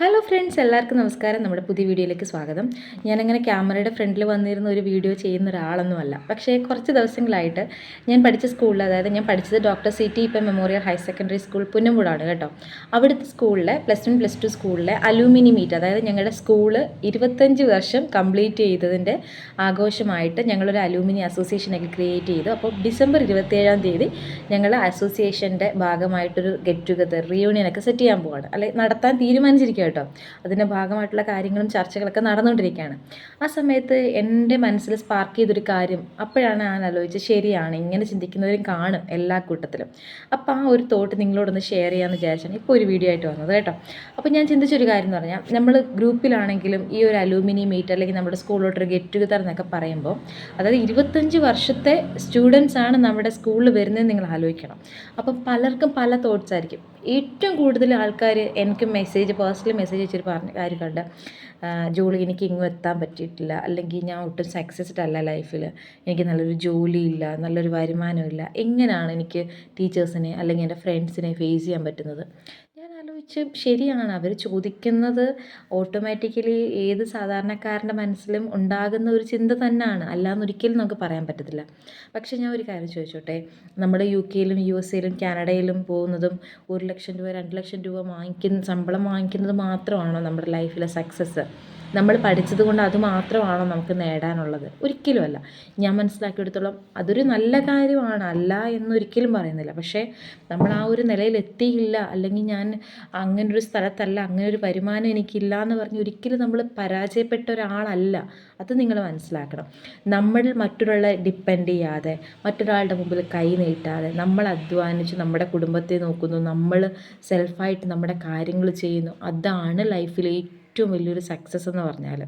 Hello friends എല്ലാവർക്കും നമസ്കാരം. നമ്മുടെ പുതിയ വീഡിയോയിലേക്ക് സ്വാഗതം. ഞാനങ്ങനെ ക്യാമറയുടെ ഫ്രണ്ടിൽ വന്നിരുന്ന ഒരു വീഡിയോ ചെയ്യുന്ന ഒരാളൊന്നുമല്ല. പക്ഷേ കുറച്ച് ദിവസങ്ങളായിട്ട് ഞാൻ പഠിച്ച സ്കൂളിൽ അതായത് ഞാൻ പഠിച്ചത് doctor C T Eapen memorial higher secondary school പുന്നമ്പൂടാണ് കേട്ടോ. അവിടുത്തെ സ്കൂളിലെ പ്ലസ് വൺ പ്ലസ് ടു സ്കൂളിലെ അലൂമിനി മീറ്റ് അതായത് ഞങ്ങളുടെ സ്കൂൾ ഇരുപത്തഞ്ച് വർഷം കംപ്ലീറ്റ് ചെയ്തതിന്റെ ആഘോഷമായിട്ട് ഞങ്ങളൊരു അലൂമിനി അസോസിയേഷനൊക്കെ ക്രിയേറ്റ് ചെയ്തു. അപ്പോൾ ഡിസംബർ ഇരുപത്തേഴാം തീയതി ഞങ്ങൾ അസോസിയേഷന്റെ ഭാഗമായിട്ടൊരു ഗെറ്റ് ടുഗദർ റിയൂണിയനൊക്കെ സെറ്റ് ചെയ്യാൻ പോവാണ്. അല്ലെ നടത്താൻ തീരുമാനിച്ചിരിക്കുക കേട്ടോ. അതിന്റെ ഭാഗമായിട്ടുള്ള കാര്യങ്ങളും ചർച്ചകളൊക്കെ നടന്നുകൊണ്ടിരിക്കുകയാണ്. ആ സമയത്ത് എന്റെ മനസ്സിൽ സ്പാർക്ക് ചെയ്തൊരു കാര്യം അപ്പോഴാണ് ഞാൻ ആലോചിച്ചത് ശരിയാണ് ഇങ്ങനെ ചിന്തിക്കുന്നവരും കാണും എല്ലാ കൂട്ടത്തിലും. അപ്പോൾ ആ ഒരു തോട്ട് നിങ്ങളോടൊന്ന് ഷെയർ ചെയ്യാമെന്ന് വിചാരിച്ചാണ് ഇപ്പോൾ ഒരു വീഡിയോ ആയിട്ട് വന്നത് കേട്ടോ. അപ്പോൾ ഞാൻ ചിന്തിച്ചൊരു കാര്യം എന്ന് പറഞ്ഞാൽ നമ്മൾ ഗ്രൂപ്പിലാണെങ്കിലും ഈ ഒരു അലൂമിനി മീറ്റ് അല്ലെങ്കിൽ നമ്മുടെ സ്കൂളിലോട്ടൊരു ഗെറ്റ് ടുഗദർ എന്നൊക്കെ പറയുമ്പോൾ അതായത് ഇരുപത്തഞ്ച് വർഷത്തെ സ്റ്റുഡൻസ് ആണ് നമ്മുടെ സ്കൂളിൽ വരുന്നത് നിങ്ങൾ ആലോചിക്കണം. അപ്പം പലർക്കും പല തോട്ട്സ് ആയിരിക്കും. ഏറ്റവും കൂടുതൽ ആൾക്കാർ എനിക്ക് മെസ്സേജ് പേഴ്സണലി മെസ്സേജ് അയച്ചിട്ട് പറഞ്ഞ കാര്യം കണ്ട് ജോലി എനിക്ക് ഇങ്ങും എത്താൻ പറ്റിയിട്ടില്ല. അല്ലെങ്കിൽ ഞാൻ ഒട്ടും സക്സസ്ഡ് അല്ല ലൈഫിൽ എനിക്ക് നല്ലൊരു ജോലിയില്ല നല്ലൊരു വരുമാനമില്ല എങ്ങനെയാണ് എനിക്ക് ടീച്ചേഴ്സിനെ അല്ലെങ്കിൽ എന്റെ ഫ്രണ്ട്സിനെ ഫേസ് ചെയ്യാൻ പറ്റുന്നത്? ഞാൻ ശരിയാണ്. അവർ ചോദിക്കുന്നത് ഓട്ടോമാറ്റിക്കലി ഏത് സാധാരണക്കാരന്റെ മനസ്സിലും ഉണ്ടാകുന്ന ഒരു ചിന്ത തന്നെയാണ് അല്ലാന്നൊരിക്കലും നമുക്ക് പറയാൻ പറ്റത്തില്ല. പക്ഷേ ഞാൻ ഒരു കാര്യം ചോദിച്ചോട്ടെ? നമ്മൾ യു കെയിലും യു എസ് എയിലും കാനഡയിലും പോകുന്നതും ഒരു ലക്ഷം രൂപ രണ്ട് ലക്ഷം രൂപ വാങ്ങിക്കുന്ന ശമ്പളം വാങ്ങിക്കുന്നത് മാത്രമാണോ നമ്മുടെ ലൈഫിലെ സക്സസ് നമ്മൾ പഠിച്ചത് കൊണ്ട് അത് മാത്രമാണോ നമുക്ക് നേടാനുള്ളത്? ഒരിക്കലുമല്ല. ഞാൻ മനസ്സിലാക്കിയെടുത്തോളം അതൊരു നല്ല കാര്യമാണ് അല്ല എന്നൊരിക്കലും പറയുന്നില്ല. പക്ഷേ നമ്മൾ ആ ഒരു നിലയിൽ എത്തിയില്ല അല്ലെങ്കിൽ ഞാൻ അങ്ങനെ ഒരു സ്ഥലത്തല്ല അങ്ങനെ ഒരു വരുമാനം എനിക്കില്ല എന്ന് പറഞ്ഞ് ഒരിക്കലും നമ്മൾ പരാജയപ്പെട്ട ഒരാളല്ല. അത് നിങ്ങൾ മനസ്സിലാക്കണം. നമ്മൾ മറ്റൊരാളെ ഡിപ്പെൻഡ് ചെയ്യാതെ മറ്റൊരാളുടെ മുമ്പിൽ കൈ നീട്ടാതെ നമ്മൾ അധ്വാനിച്ച് നമ്മുടെ കുടുംബത്തെ നോക്കുന്നു നമ്മൾ സെൽഫായിട്ട് നമ്മുടെ കാര്യങ്ങൾ ചെയ്യുന്നു. അതാണ് ലൈഫിലെ ഏറ്റവും വലിയൊരു സക്സസ് എന്ന് പറഞ്ഞാൽ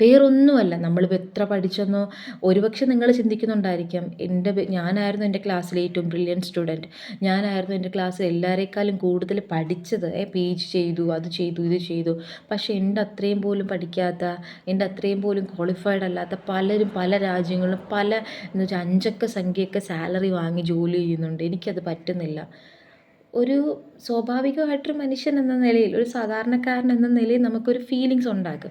വേറൊന്നുമല്ല നമ്മളിപ്പോൾ എത്ര പഠിച്ചെന്നോ ഒരുപക്ഷെ നിങ്ങൾ ചിന്തിക്കുന്നുണ്ടായിരിക്കാം എന്റെ ഞാനായിരുന്നു എന്റെ ക്ലാസ്സിലെ ഏറ്റവും ബ്രില്യൻ സ്റ്റുഡന്റ് ഞാനായിരുന്നു എന്റെ ക്ലാസ്സിൽ എല്ലാവരെക്കാളും കൂടുതൽ പഠിച്ചത്. ഏ പി ജി ചെയ്തു അത് ചെയ്തു ഇത് ചെയ്തു. പക്ഷേ എന്റെ അത്രയും പോലും പഠിക്കാത്ത എന്റെ അത്രയും പോലും ക്വാളിഫൈഡ് അല്ലാത്ത പലരും പല രാജ്യങ്ങളിലും പല എന്ന് വെച്ചാൽ അഞ്ചക്ക സംഖ്യയൊക്കെ സാലറി വാങ്ങി ജോലി ചെയ്യുന്നുണ്ട്. എനിക്കത് പറ്റുന്നില്ല. ഒരു സ്വാഭാവികമായിട്ടൊരു മനുഷ്യൻ എന്ന നിലയിൽ ഒരു സാധാരണക്കാരൻ എന്ന നിലയിൽ നമുക്കൊരു ഫീലിങ്സ് ഉണ്ടാക്കും.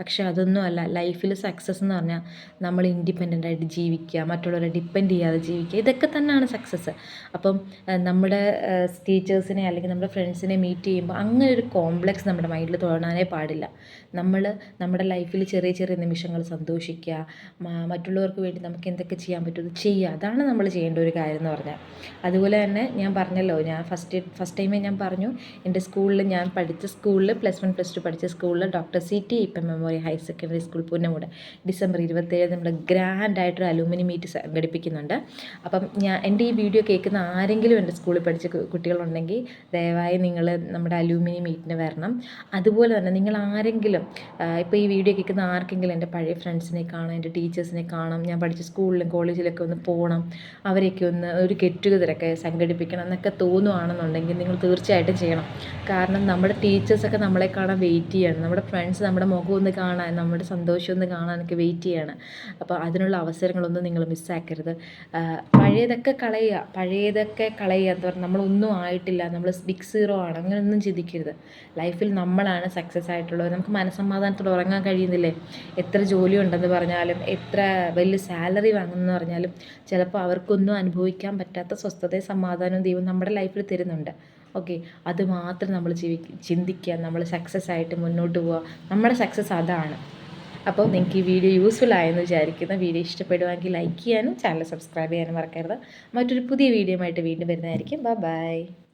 പക്ഷേ അതൊന്നും അല്ല. ലൈഫിൽ സക്സസ് എന്ന് പറഞ്ഞാൽ നമ്മൾ ഇൻഡിപെൻഡന്റ് ആയിട്ട് ജീവിക്കുക മറ്റുള്ളവരെ ഡിപ്പെൻഡ് ചെയ്യാതെ ജീവിക്കുക ഇതൊക്കെ തന്നെയാണ് സക്സസ് അപ്പം നമ്മുടെ ടീച്ചേഴ്സിനെ അല്ലെങ്കിൽ നമ്മുടെ ഫ്രണ്ട്സിനെ മീറ്റ് ചെയ്യുമ്പോൾ അങ്ങനെ ഒരു കോംപ്ലക്സ് നമ്മുടെ മൈൻഡിൽ തോന്നാനേ പാടില്ല. നമ്മൾ നമ്മുടെ ലൈഫിൽ ചെറിയ ചെറിയ നിമിഷങ്ങൾ സന്തോഷിക്കുക മറ്റുള്ളവർക്ക് വേണ്ടി നമുക്ക് എന്തൊക്കെ ചെയ്യാൻ പറ്റുമോ ചെയ്യുക. അതാണ് നമ്മൾ ചെയ്യേണ്ട ഒരു കാര്യം എന്ന് പറഞ്ഞാൽ. അതുപോലെ തന്നെ ഞാൻ പറഞ്ഞല്ലോ ഞാൻ ഫസ്റ്റ് ഫസ്റ്റ് ഫസ്റ്റ് ടൈമേ ഞാൻ പറഞ്ഞു എന്റെ സ്കൂളിൽ ഞാൻ പഠിച്ച സ്കൂളിൽ പ്ലസ് വൺ പ്ലസ് ടു പഠിച്ച സ്കൂളിൽ doctor C T Eapen memorial higher secondary school Punnamoodu December ഇരുപത്തേഴ് നമ്മൾ ഗ്രാൻഡായിട്ടൊരു അലൂമിനി മീറ്റ് സംഘടിപ്പിക്കുന്നുണ്ട്. അപ്പം ഞാൻ എന്റെ ഈ വീഡിയോ കേൾക്കുന്ന ആരെങ്കിലും എന്റെ സ്കൂളിൽ പഠിച്ച കുട്ടികളുണ്ടെങ്കിൽ ദയവായി നിങ്ങൾ നമ്മുടെ അലൂമിനി മീറ്റിന് വരണം. അതുപോലെ തന്നെ നിങ്ങൾ ആരെങ്കിലും ഇപ്പോൾ ഈ വീഡിയോ കേൾക്കുന്ന ആർക്കെങ്കിലും എന്റെ പഴയ ഫ്രണ്ട്സിനെ കാണാം എന്റെ ടീച്ചേഴ്സിനെ കാണാം ഞാൻ പഠിച്ച സ്കൂളിലും കോളേജിലൊക്കെ ഒന്ന് പോകണം അവരെയൊക്കെ ഒന്ന് ഒരു ഗെറ്റ് ടുഗതറൊക്കെ സംഘടിപ്പിക്കണം എന്നൊക്കെ തോന്നുവാണെന്നുണ്ടെങ്കിൽ നിങ്ങൾ തീർച്ചയായിട്ടും ചെയ്യണം. കാരണം നമ്മുടെ ടീച്ചേഴ്സൊക്കെ നമ്മളെ കാണാൻ വെയിറ്റ് ചെയ്യാണ്. നമ്മുടെ ഫ്രണ്ട്സ് നമ്മുടെ മുഖം ഒന്ന് കാണാൻ നമ്മുടെ സന്തോഷം ഒന്ന് കാണാനൊക്കെ വെയിറ്റ് ചെയ്യാണ്. അപ്പോൾ അതിനുള്ള അവസരങ്ങളൊന്നും നിങ്ങൾ മിസ്സാക്കരുത് പഴയതൊക്കെ കളയുക. പഴയതൊക്കെ കളയുക എന്ന് പറഞ്ഞാൽ നമ്മളൊന്നും ആയിട്ടില്ല. നമ്മൾ ബിഗ് സീറോ ആണ്. അങ്ങനെയൊന്നും ചിന്തിക്കരുത്. ലൈഫിൽ നമ്മളാണ് സക്സസ് ആയിട്ടുള്ളത്. നമുക്ക് മനസ്സമാധാനത്തോടെ ഉറങ്ങാൻ കഴിയുന്നില്ലേ? എത്ര ജോലി ഉണ്ടെന്ന് പറഞ്ഞാലും എത്ര വലിയ സാലറി വാങ്ങുന്നെന്ന് പറഞ്ഞാലും ചിലപ്പോൾ അവർക്കൊന്നും അനുഭവിക്കാൻ പറ്റാത്ത സ്വസ്ഥതയും സമാധാനവും ദൈവം നമ്മുടെ ലൈഫിൽ തരുന്നുണ്ട് ഓക്കെ അത് മാത്രം നമ്മൾ ജീവി ചിന്തിക്കുക നമ്മൾ സക്സസ് ആയിട്ട് മുന്നോട്ട് പോവുക. നമ്മുടെ സക്സസ് അതാണ്. അപ്പോൾ നിങ്ങൾക്ക് ഈ വീഡിയോ യൂസ്ഫുൾ ആയെന്ന് വിചാരിക്കുന്ന. വീഡിയോ ഇഷ്ടപ്പെടുവാണെങ്കിൽ ലൈക്ക് ചെയ്യാനും ചാനൽ സബ്സ്ക്രൈബ് ചെയ്യാനും മറക്കരുത്. മറ്റൊരു പുതിയ വീഡിയോ ആയിട്ട് വീണ്ടും വരുന്നതായിരിക്കും. Bye bye